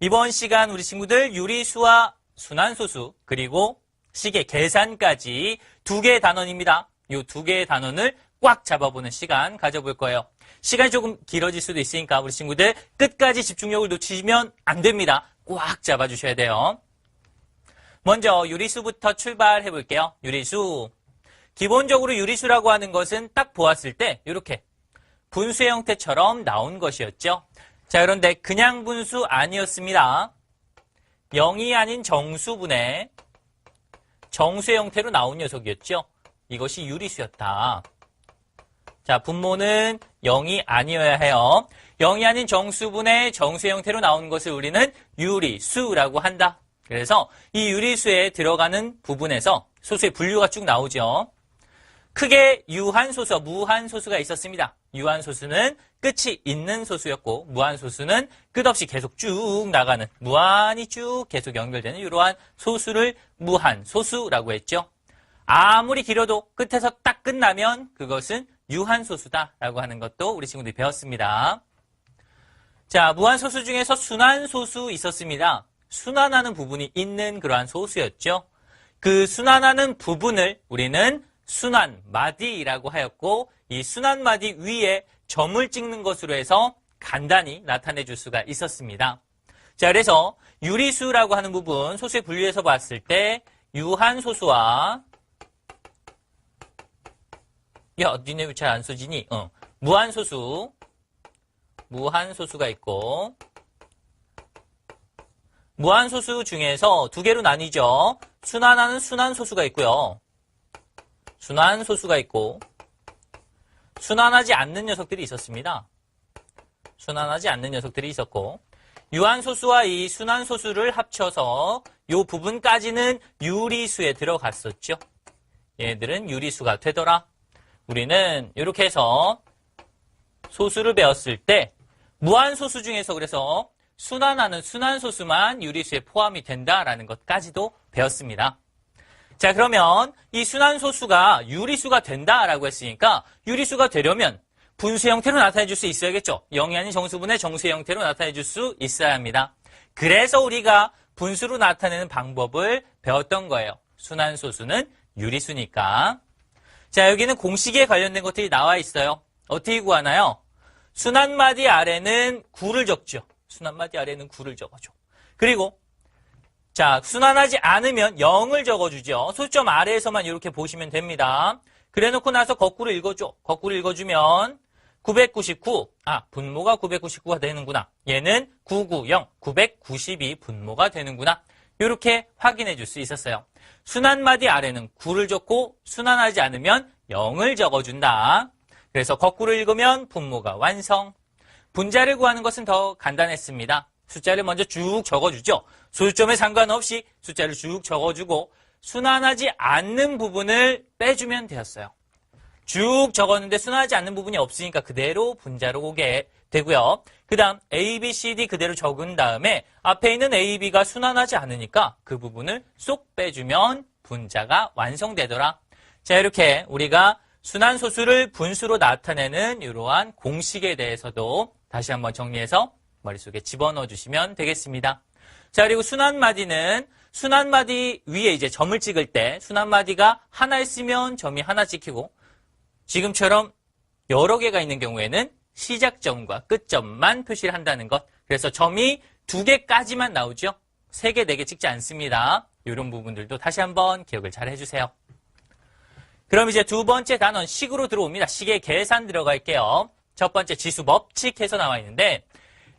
이번 시간 우리 친구들 유리수와 순환소수 그리고 시계 계산까지 두 개의 단원입니다. 이 두 개의 단원을 꽉 잡아보는 시간 가져볼 거예요. 시간이 조금 길어질 수도 있으니까 우리 친구들 끝까지 집중력을 놓치면 안 됩니다. 꽉 잡아주셔야 돼요. 먼저 유리수부터 출발해 볼게요. 유리수. 기본적으로 유리수라고 하는 것은 딱 보았을 때 이렇게 분수의 형태처럼 나온 것이었죠. 자, 그런데 그냥 분수 아니었습니다. 0이 아닌 정수분의 정수의 형태로 나온 녀석이었죠. 이것이 유리수였다. 자, 분모는 0이 아니어야 해요. 0이 아닌 정수분의 정수의 형태로 나온 것을 우리는 유리수라고 한다. 그래서 이 유리수에 들어가는 부분에서 소수의 분류가 쭉 나오죠. 크게 유한소수와 무한소수가 있었습니다. 유한소수는 끝이 있는 소수였고 무한소수는 끝없이 계속 쭉 나가는 무한히 쭉 계속 연결되는 이러한 소수를 무한소수라고 했죠. 아무리 길어도 끝에서 딱 끝나면 그것은 유한소수다라고 하는 것도 우리 친구들이 배웠습니다. 자, 무한소수 중에서 순환소수 있었습니다. 순환하는 부분이 있는 그러한 소수였죠. 그 순환하는 부분을 우리는 순환 마디라고 하였고 이 순환 마디 위에 점을 찍는 것으로 해서 간단히 나타내 줄 수가 있었습니다. 자, 그래서 유리수라고 하는 부분 소수의 분류에서 봤을 때 유한 소수와 야, 니네 왜 잘 안 써지니? 어. 무한 소수 무한 소수가 있고 무한 소수 중에서 두 개로 나뉘죠. 순환하는 순환 소수가 있고요. 순환 소수가 있고 순환하지 않는 녀석들이 있었습니다. 순환하지 않는 녀석들이 있었고 유한소수와 이 순환소수를 합쳐서 이 부분까지는 유리수에 들어갔었죠. 얘들은 유리수가 되더라. 우리는 이렇게 해서 소수를 배웠을 때 무한소수 중에서 그래서 순환하는 순환소수만 유리수에 포함이 된다라는 것까지도 배웠습니다. 자, 그러면 이 순환소수가 유리수가 된다라고 했으니까 유리수가 되려면 분수 형태로 나타내 줄 수 있어야겠죠. 0이 아닌 정수분의 정수의 형태로 나타내 줄 수 있어야 합니다. 그래서 우리가 분수로 나타내는 방법을 배웠던 거예요. 순환소수는 유리수니까. 자, 여기는 공식에 관련된 것들이 나와 있어요. 어떻게 구하나요? 순환마디 아래는 9를 적죠. 순환마디 아래는 9를 적어줘. 그리고 자, 순환하지 않으면 0을 적어주죠. 소점 아래에서만 이렇게 보시면 됩니다. 그래 놓고 나서 거꾸로 읽어줘. 거꾸로 읽어주면 999, 아, 분모가 999가 되는구나. 얘는 990, 992 분모가 되는구나. 이렇게 확인해 줄 수 있었어요. 순환마디 아래는 9를 적고 순환하지 않으면 0을 적어준다. 그래서 거꾸로 읽으면 분모가 완성. 분자를 구하는 것은 더 간단했습니다. 숫자를 먼저 쭉 적어주죠. 소수점에 상관없이 숫자를 쭉 적어주고 순환하지 않는 부분을 빼주면 되었어요. 쭉 적었는데 순환하지 않는 부분이 없으니까 그대로 분자로 오게 되고요. 그 다음 A, B, C, D 그대로 적은 다음에 앞에 있는 A, B가 순환하지 않으니까 그 부분을 쏙 빼주면 분자가 완성되더라. 자 이렇게 우리가 순환소수를 분수로 나타내는 이러한 공식에 대해서도 다시 한번 정리해서 머릿속에 집어넣어 주시면 되겠습니다. 자, 그리고 순환마디는 순환마디 위에 이제 점을 찍을 때 순환마디가 하나 있으면 점이 하나 찍히고 지금처럼 여러 개가 있는 경우에는 시작점과 끝점만 표시를 한다는 것. 그래서 점이 두 개까지만 나오죠. 세 개, 네 개 찍지 않습니다. 이런 부분들도 다시 한번 기억을 잘 해주세요. 그럼 이제 두 번째 단원 식으로 들어옵니다. 식의 계산 들어갈게요. 첫 번째 지수 법칙해서 나와 있는데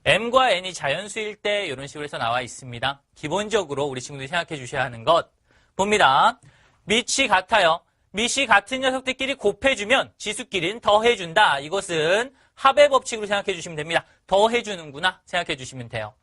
m과 n이 자연수일 때 이런 식으로 해서 나와 있습니다. 기본적으로 우리 친구들이 생각해 주셔야 하는 것 봅니다. 밑이 같아요. 밑이 같은 녀석들끼리 곱해주면 지수끼리는 더해준다. 이것은 합의 법칙으로 생각해 주시면 됩니다. 더해주는구나 생각해 주시면 돼요.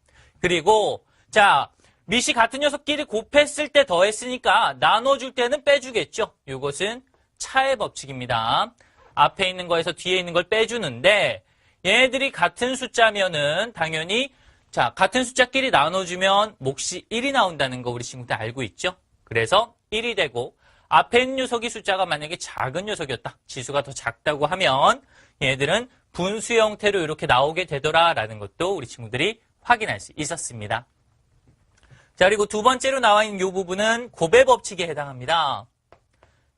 그리고 자 밑이 같은 녀석끼리 곱했을 때 더했으니까 나눠줄 때는 빼주겠죠. 이것은 차의 법칙입니다. 앞에 있는 거에서 뒤에 있는 걸 빼주는데 얘네들이 같은 숫자면은 당연히 자 같은 숫자끼리 나눠주면 몫이 1이 나온다는 거 우리 친구들 알고 있죠? 그래서 1이 되고 앞에 녀석이 숫자가 만약에 작은 녀석이었다. 지수가 더 작다고 하면 얘들은 분수 형태로 이렇게 나오게 되더라라는 것도 우리 친구들이 확인할 수 있었습니다. 자, 그리고 두 번째로 나와 있는 이 부분은 곱의 법칙에 해당합니다.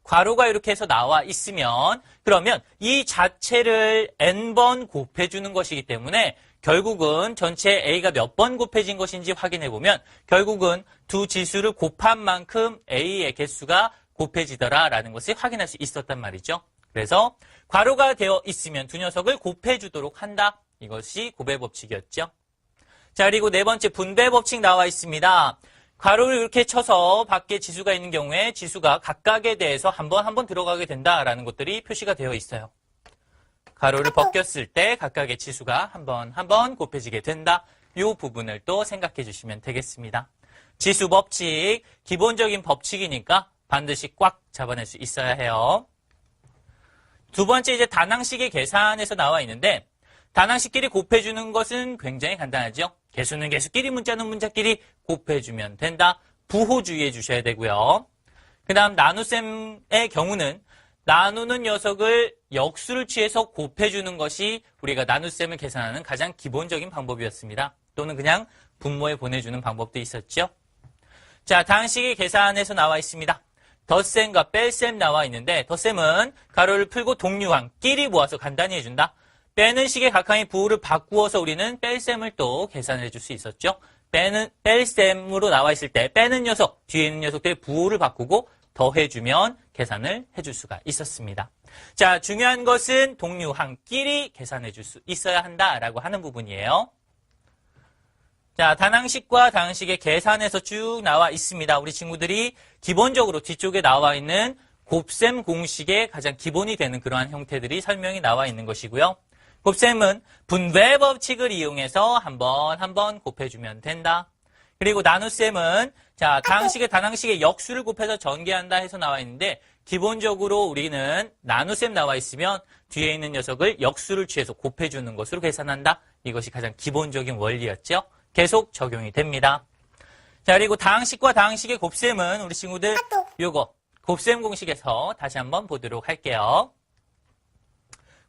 괄호가 이렇게 해서 나와 있으면 그러면 이 자체를 n번 곱해주는 것이기 때문에 결국은 전체 a가 몇 번 곱해진 것인지 확인해 보면 결국은 두 지수를 곱한 만큼 a의 개수가 곱해지더라라는 것을 확인할 수 있었단 말이죠. 그래서 괄호가 되어 있으면 두 녀석을 곱해주도록 한다. 이것이 곱의 법칙이었죠. 자, 그리고 네 번째 분배 법칙 나와 있습니다. 괄호를 이렇게 쳐서 밖에 지수가 있는 경우에 지수가 각각에 대해서 한번 한번 들어가게 된다라는 것들이 표시가 되어 있어요. 가로를 벗겼을 때 각각의 지수가 한번 한번 곱해지게 된다. 이 부분을 또 생각해 주시면 되겠습니다. 지수 법칙, 기본적인 법칙이니까 반드시 꽉 잡아낼 수 있어야 해요. 두 번째 이제 단항식의 계산에서 나와 있는데 단항식끼리 곱해주는 것은 굉장히 간단하죠. 개수는 개수끼리, 문자는 문자끼리 곱해주면 된다. 부호 주의해 주셔야 되고요. 그 다음 나눗셈의 경우는 나누는 녀석을 역수를 취해서 곱해주는 것이 우리가 나눗셈을 계산하는 가장 기본적인 방법이었습니다. 또는 그냥 분모에 보내주는 방법도 있었죠. 자, 다항식의 계산에서 나와 있습니다. 덧셈과 뺄셈 나와 있는데 덧셈은 가로를 풀고 동류항 끼리 모아서 간단히 해준다. 빼는 식의 각항의 부호를 바꾸어서 우리는 뺄셈을 또 계산해 줄 수 있었죠. 빼는 뺄셈으로 나와 있을 때 빼는 녀석 뒤에 있는 녀석들의 부호를 바꾸고 더해주면 계산을 해줄 수가 있었습니다. 자, 중요한 것은 동류항끼리 계산해 줄 수 있어야 한다라고 하는 부분이에요. 자, 단항식과 다항식의 계산에서 쭉 나와 있습니다. 우리 친구들이 기본적으로 뒤쪽에 나와 있는 곱셈 공식의 가장 기본이 되는 그러한 형태들이 설명이 나와 있는 것이고요. 곱셈은 분배 법칙을 이용해서 한번 한번 곱해주면 된다. 그리고 나눗셈은 자 다항식의 단항식의 역수를 곱해서 전개한다 해서 나와 있는데 기본적으로 우리는 나눗셈 나와 있으면 뒤에 있는 녀석을 역수를 취해서 곱해주는 것으로 계산한다. 이것이 가장 기본적인 원리였죠. 계속 적용이 됩니다. 자 그리고 다항식과 다항식의 곱셈은 우리 친구들 요거 곱셈 공식에서 다시 한번 보도록 할게요.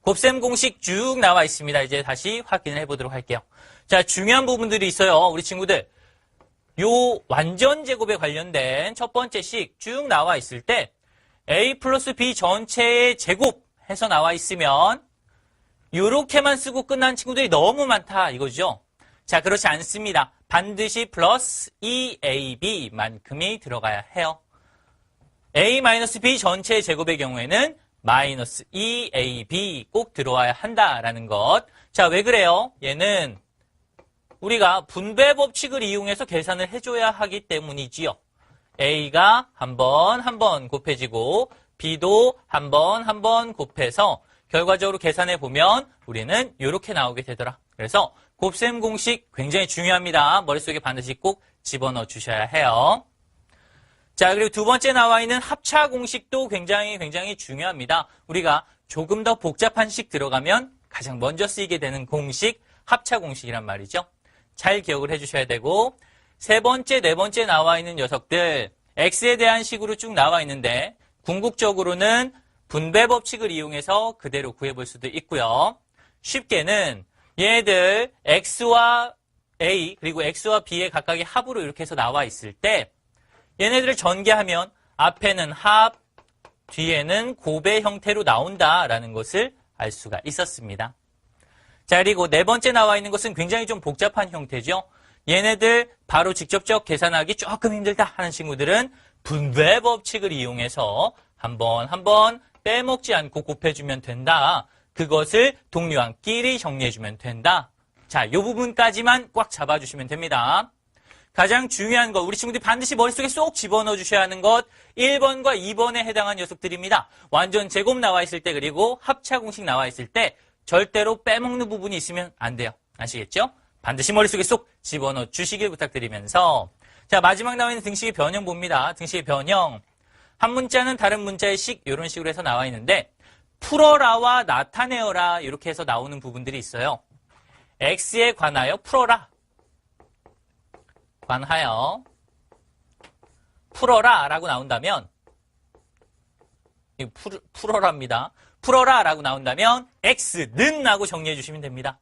곱셈 공식 쭉 나와 있습니다. 이제 다시 확인을 해보도록 할게요. 자, 중요한 부분들이 있어요. 우리 친구들. 요 완전 제곱에 관련된 첫 번째 식 쭉 나와 있을 때 a 플러스 b 전체의 제곱 해서 나와 있으면 요렇게만 쓰고 끝난 친구들이 너무 많다 이거죠. 자, 그렇지 않습니다. 반드시 플러스 2ab만큼이 들어가야 해요. a-b 전체의 제곱의 경우에는 마이너스 2ab 꼭 들어와야 한다라는 것. 자, 왜 그래요? 얘는 우리가 분배 법칙을 이용해서 계산을 해줘야 하기 때문이지요. a가 한 번 한 번 곱해지고 b도 한 번 한 번 곱해서 결과적으로 계산해 보면 우리는 이렇게 나오게 되더라. 그래서 곱셈 공식 굉장히 중요합니다. 머릿속에 반드시 꼭 집어넣어 주셔야 해요. 자, 그리고 두 번째 나와 있는 합차 공식도 굉장히 굉장히 중요합니다. 우리가 조금 더 복잡한 식 들어가면 가장 먼저 쓰이게 되는 공식, 합차 공식이란 말이죠. 잘 기억을 해주셔야 되고, 세 번째, 네 번째 나와 있는 녀석들, x에 대한 식으로 쭉 나와 있는데, 궁극적으로는 분배 법칙을 이용해서 그대로 구해볼 수도 있고요. 쉽게는 얘들 x와 a, 그리고 x와 b의 각각의 합으로 이렇게 해서 나와 있을 때, 얘네들을 전개하면 앞에는 합, 뒤에는 곱의 형태로 나온다라는 것을 알 수가 있었습니다. 자, 그리고 네 번째 나와 있는 것은 굉장히 좀 복잡한 형태죠. 얘네들 바로 직접적 계산하기 조금 힘들다 하는 친구들은 분배 법칙을 이용해서 한번 한번 빼먹지 않고 곱해주면 된다. 그것을 동료항끼리 정리해주면 된다. 자, 이 부분까지만 꽉 잡아주시면 됩니다. 가장 중요한 것, 우리 친구들이 반드시 머릿속에 쏙 집어넣어 주셔야 하는 것, 1번과 2번에 해당한 녀석들입니다. 완전 제곱 나와 있을 때, 그리고 합차 공식 나와 있을 때, 절대로 빼먹는 부분이 있으면 안 돼요. 아시겠죠? 반드시 머릿속에 쏙 집어넣어 주시길 부탁드리면서, 자, 마지막 나와 있는 등식의 변형 봅니다. 등식의 변형. 한 문자는 다른 문자의 식, 이런 식으로 해서 나와 있는데, 풀어라와 나타내어라, 이렇게 해서 나오는 부분들이 있어요. x에 관하여 풀어라. 관하여 풀어라 라고 나온다면 풀, 풀어라입니다. 풀어라 라고 나온다면 x는 라고 정리해 주시면 됩니다.